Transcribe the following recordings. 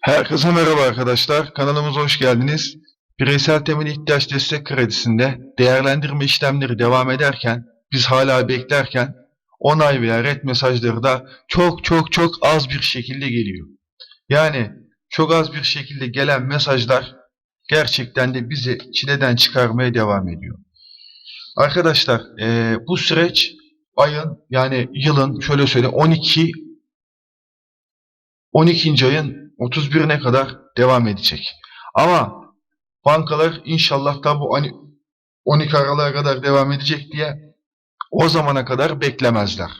Herkese merhaba arkadaşlar. Kanalımıza hoş geldiniz. Bireysel temel ihtiyaç destek kredisinde değerlendirme işlemleri devam ederken, biz hala beklerken onay veya red mesajları da çok çok çok az bir şekilde geliyor. Yani çok az bir şekilde gelen mesajlar gerçekten de bizi çileden çıkarmaya devam ediyor. Arkadaşlar eee, bu süreç ayın yani yılın şöyle söyleyeyim 12 12. ayın 31'ine kadar devam edecek. Ama bankalar inşallah da bu hani 12 Aralık'a kadar devam edecek diye o zamana kadar beklemezler.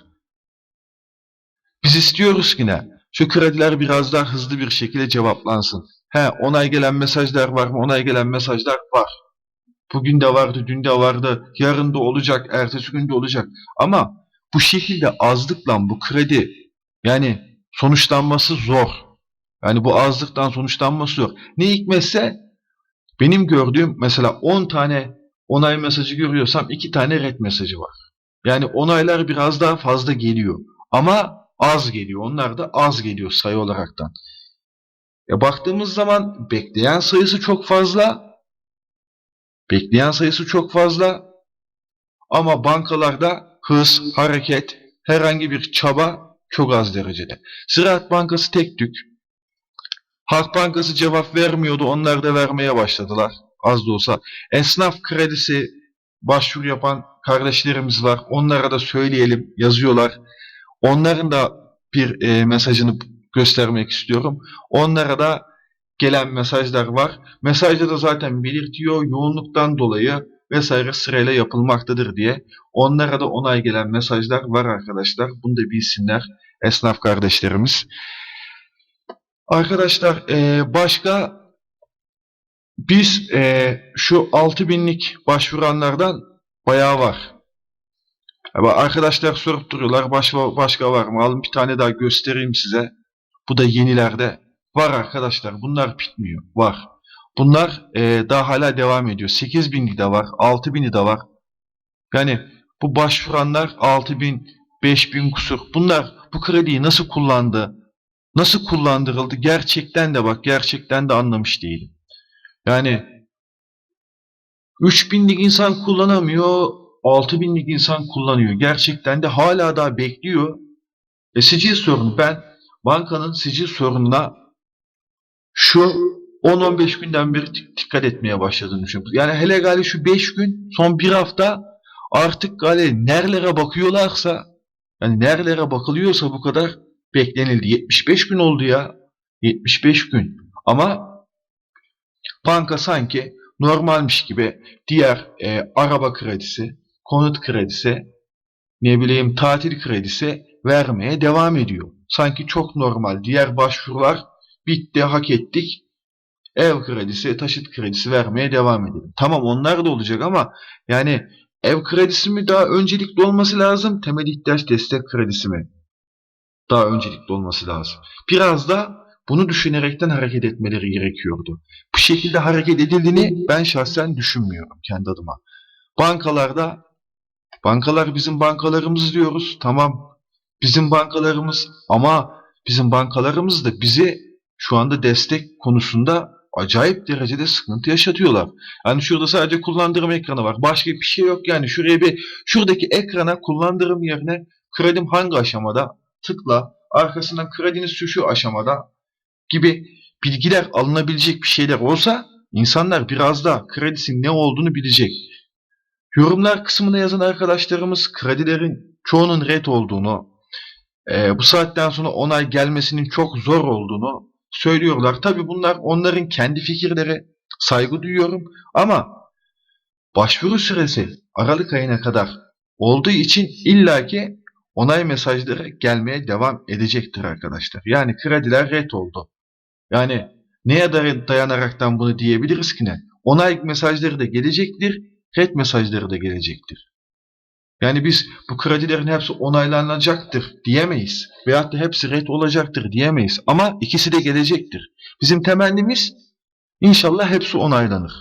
Biz istiyoruz ki ne? Şu krediler biraz daha hızlı bir şekilde cevaplansın. He, onay gelen mesajlar var mı? Onay gelen mesajlar var. Bugün de vardı, dün de vardı, yarın da olacak, ertesi gün de olacak. Ama bu şekilde azlıkla bu kredi yani sonuçlanması zor. Yani bu azlıktan sonuçlanması zor. Ne hikmetse benim gördüğüm mesela 10 tane onay mesajı görüyorsam 2 tane red mesajı var. Yani onaylar biraz daha fazla geliyor. Ama az geliyor. Onlar da az geliyor sayı olaraktan. Ya baktığımız zaman bekleyen sayısı çok fazla. Bekleyen sayısı çok fazla. Ama bankalarda hız, hareket, herhangi bir çaba çok az derecede. Ziraat Bankası tek tük. Halk Bankası cevap vermiyordu. Onlar da vermeye başladılar. Az da olsa. Esnaf kredisi başvuru yapan kardeşlerimiz var. Onlara da söyleyelim. Yazıyorlar. Onların da bir e, mesajını göstermek istiyorum. Onlara da gelen mesajlar var. Mesajda da zaten belirtiyor yoğunluktan dolayı vesaire sırayla yapılmaktadır diye. Onlara da onay gelen mesajlar var arkadaşlar. Bunu da bilsinler esnaf kardeşlerimiz. Arkadaşlar eee, başka biz eee, şu 6000'lik başvuranlardan bayağı var. Ama arkadaşlar sorup duruyorlar başka, var mı? Alın bir tane daha göstereyim size. Bu da yenilerde. Var arkadaşlar bunlar bitmiyor. Var. Bunlar eee, daha hala devam ediyor. 8000'li de var. 6000'li de var. Yani bu başvuranlar 6000, 5000 kusur. Bunlar bu krediyi nasıl kullandı? Nasıl kullandırıldı? Gerçekten de bak gerçekten de anlamış değilim. Yani 3000'lik insan kullanamıyor, 6000'lik insan kullanıyor. Gerçekten de hala daha bekliyor. E sicil sorunu ben bankanın sicil sorununa şu 10-15 günden beri dik- dikkat etmeye başladığını düşünüyorum. Yani hele galiba şu 5 gün, son bir hafta artık galiba nerelere bakıyorlarsa, yani nerelere bakılıyorsa bu kadar beklenildi. 75 gün oldu ya. 75 gün. Ama banka sanki normalmiş gibi diğer e, araba kredisi, konut kredisi, ne bileyim tatil kredisi vermeye devam ediyor. Sanki çok normal. Diğer başvurular bitti, hak ettik. Ev kredisi, taşıt kredisi vermeye devam edelim. Tamam onlar da olacak ama yani ev kredisi mi daha öncelikli olması lazım, temel ihtiyaç destek kredisi mi? daha öncelikli olması lazım. Biraz da bunu düşünerekten hareket etmeleri gerekiyordu. Bu şekilde hareket edildiğini ben şahsen düşünmüyorum kendi adıma. Bankalarda, bankalar bizim bankalarımız diyoruz. Tamam, bizim bankalarımız ama bizim bankalarımız da bizi şu anda destek konusunda acayip derecede sıkıntı yaşatıyorlar. Yani şurada sadece kullandırım ekranı var. Başka bir şey yok yani. Şuraya bir şuradaki ekrana kullandırım yerine kredim hangi aşamada tıkla arkasından krediniz şu şu aşamada gibi bilgiler alınabilecek bir şeyler olsa insanlar biraz da kredisinin ne olduğunu bilecek. Yorumlar kısmına yazan arkadaşlarımız kredilerin çoğunun red olduğunu, bu saatten sonra onay gelmesinin çok zor olduğunu söylüyorlar. Tabi bunlar onların kendi fikirleri, saygı duyuyorum ama başvuru süresi Aralık ayına kadar olduğu için illaki onay mesajları gelmeye devam edecektir arkadaşlar. Yani krediler red oldu. Yani neye day- dayanaraktan bunu diyebiliriz ki ne? Onay mesajları da gelecektir, red mesajları da gelecektir. Yani biz bu kredilerin hepsi onaylanacaktır diyemeyiz. Veyahut da hepsi red olacaktır diyemeyiz. Ama ikisi de gelecektir. Bizim temennimiz inşallah hepsi onaylanır.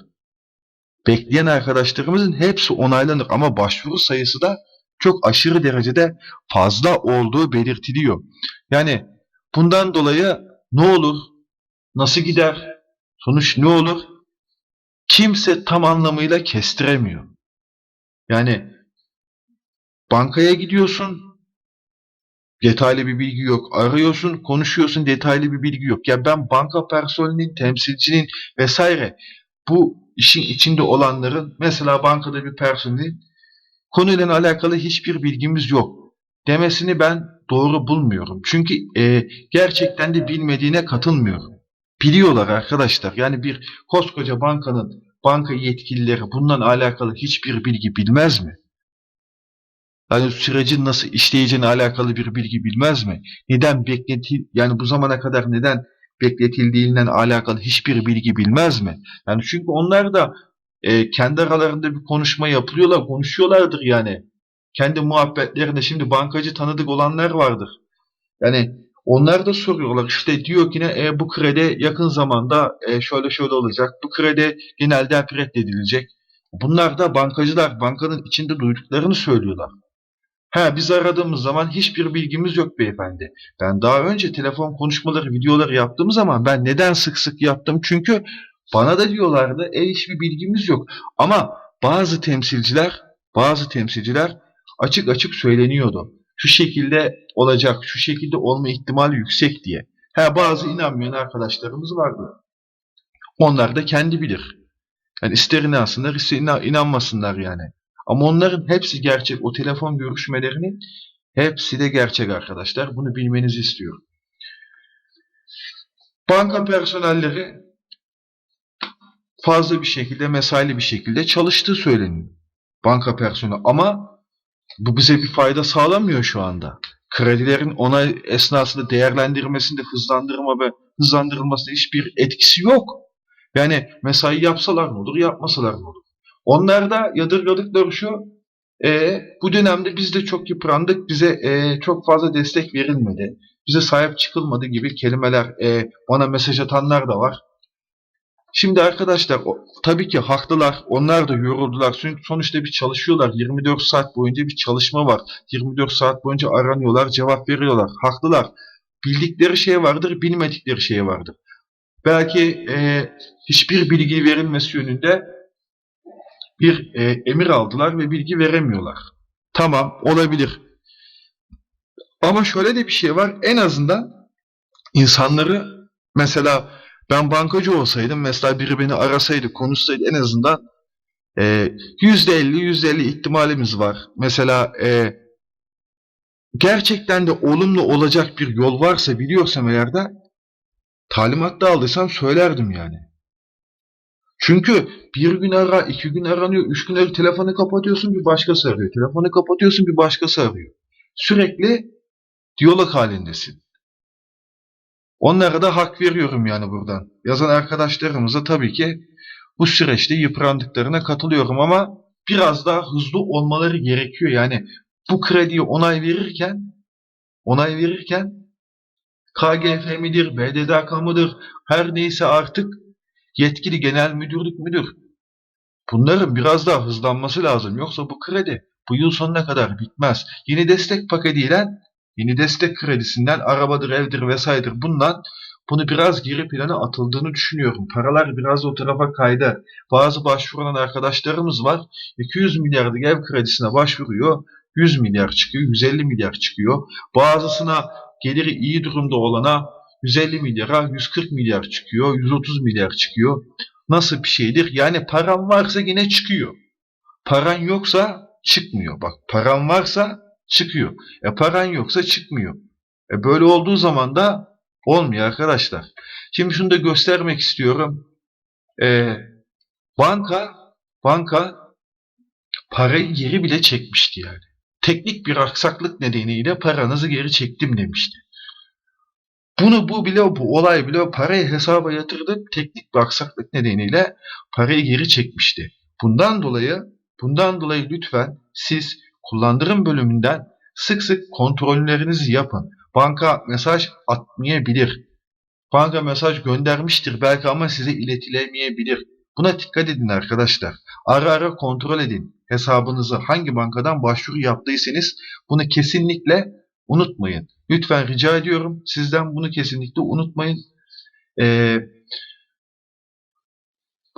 Bekleyen arkadaşlarımızın hepsi onaylanır ama başvuru sayısı da çok aşırı derecede fazla olduğu belirtiliyor. Yani bundan dolayı ne olur? Nasıl gider? Sonuç ne olur? Kimse tam anlamıyla kestiremiyor. Yani bankaya gidiyorsun, detaylı bir bilgi yok. Arıyorsun, konuşuyorsun, detaylı bir bilgi yok. Ya ben banka personelinin, temsilcinin vesaire bu işin içinde olanların mesela bankada bir personelin konuyla alakalı hiçbir bilgimiz yok demesini ben doğru bulmuyorum. Çünkü e, gerçekten de bilmediğine katılmıyorum. Biliyorlar arkadaşlar. Yani bir koskoca bankanın banka yetkilileri bundan alakalı hiçbir bilgi bilmez mi? Yani sürecin nasıl işleyeceğine alakalı bir bilgi bilmez mi? Neden bekletil yani bu zamana kadar neden bekletildiğinden alakalı hiçbir bilgi bilmez mi? Yani çünkü onlar da e, kendi aralarında bir konuşma yapılıyorlar, konuşuyorlardır yani. Kendi muhabbetlerinde şimdi bankacı tanıdık olanlar vardır. Yani onlar da soruyorlar işte diyor ki ne e, bu kredi yakın zamanda e, şöyle şöyle olacak. Bu kredi genelde reddedilecek. Bunlar da bankacılar bankanın içinde duyduklarını söylüyorlar. Ha biz aradığımız zaman hiçbir bilgimiz yok beyefendi. Ben daha önce telefon konuşmaları, videoları yaptığım zaman ben neden sık sık yaptım? Çünkü bana da diyorlardı e hiçbir bilgimiz yok. Ama bazı temsilciler, bazı temsilciler açık açık söyleniyordu. Şu şekilde olacak, şu şekilde olma ihtimali yüksek diye. Ha bazı inanmayan arkadaşlarımız vardı. Onlar da kendi bilir. Yani ister inansınlar, ister inanmasınlar yani. Ama onların hepsi gerçek. O telefon görüşmelerinin hepsi de gerçek arkadaşlar. Bunu bilmenizi istiyorum. Banka personelleri fazla bir şekilde, mesaili bir şekilde çalıştığı söyleniyor. Banka personeli. Ama bu bize bir fayda sağlamıyor şu anda. Kredilerin onay esnasında değerlendirmesinde hızlandırma ve hızlandırılmasında hiçbir etkisi yok. Yani mesai yapsalar ne olur, yapmasalar ne olur? Onlar da yadırgadıkları şu, e, bu dönemde biz de çok yıprandık, bize e, çok fazla destek verilmedi, bize sahip çıkılmadı gibi kelimeler e, bana mesaj atanlar da var. Şimdi arkadaşlar tabii ki haklılar, onlar da yoruldular. Çünkü sonuçta bir çalışıyorlar, 24 saat boyunca bir çalışma var. 24 saat boyunca aranıyorlar, cevap veriyorlar. Haklılar. Bildikleri şey vardır, bilmedikleri şey vardır. Belki e, hiçbir bilgi verilmesi yönünde bir e, emir aldılar ve bilgi veremiyorlar. Tamam olabilir. Ama şöyle de bir şey var. En azından insanları mesela ben bankacı olsaydım mesela biri beni arasaydı konuşsaydı en azından e, %50 %50 ihtimalimiz var. Mesela e, gerçekten de olumlu olacak bir yol varsa biliyorsam eğer de talimat da aldıysam söylerdim yani. Çünkü bir gün ara, iki gün aranıyor, üç gün arıyor, telefonu kapatıyorsun bir başkası arıyor. Telefonu kapatıyorsun bir başkası arıyor. Sürekli diyalog halindesin. Onlara da hak veriyorum yani buradan. Yazan arkadaşlarımıza tabii ki bu süreçte yıprandıklarına katılıyorum ama biraz daha hızlı olmaları gerekiyor. Yani bu krediye onay verirken onay verirken KGF midir, BDDK mıdır, her neyse artık yetkili genel müdürlük müdür? Bunların biraz daha hızlanması lazım. Yoksa bu kredi bu yıl sonuna kadar bitmez. Yeni destek paketiyle yeni destek kredisinden arabadır, evdir vesairedir bundan bunu biraz geri plana atıldığını düşünüyorum. Paralar biraz o tarafa kaydı. Bazı başvuran arkadaşlarımız var. 200 milyarlık ev kredisine başvuruyor. 100 milyar çıkıyor, 150 milyar çıkıyor. Bazısına geliri iyi durumda olana 150 milyara 140 milyar çıkıyor, 130 milyar çıkıyor. Nasıl bir şeydir? Yani paran varsa yine çıkıyor. Paran yoksa çıkmıyor. Bak paran varsa çıkıyor. E paran yoksa çıkmıyor. E böyle olduğu zaman da olmuyor arkadaşlar. Şimdi şunu da göstermek istiyorum. E, banka banka parayı geri bile çekmişti yani. Teknik bir aksaklık nedeniyle paranızı geri çektim demişti. Bunu bu bile bu olay bile parayı hesaba yatırdık teknik bir aksaklık nedeniyle parayı geri çekmişti. Bundan dolayı bundan dolayı lütfen siz kullandırım bölümünden sık sık kontrollerinizi yapın. Banka mesaj atmayabilir. Banka mesaj göndermiştir belki ama size iletilemeyebilir. Buna dikkat edin arkadaşlar. Ara ara kontrol edin hesabınızı hangi bankadan başvuru yaptıysanız bunu kesinlikle unutmayın. Lütfen rica ediyorum sizden bunu kesinlikle unutmayın. Ee,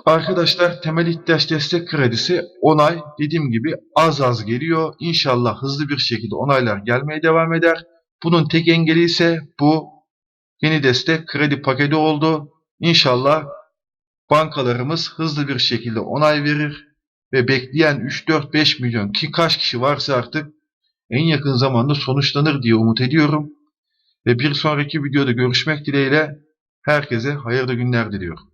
arkadaşlar temel ihtiyaç destek kredisi onay dediğim gibi az az geliyor. İnşallah hızlı bir şekilde onaylar gelmeye devam eder. Bunun tek engeli ise bu yeni destek kredi paketi oldu. İnşallah bankalarımız hızlı bir şekilde onay verir ve bekleyen 3-4-5 milyon ki kaç kişi varsa artık en yakın zamanda sonuçlanır diye umut ediyorum. Ve bir sonraki videoda görüşmek dileğiyle herkese hayırlı günler diliyorum.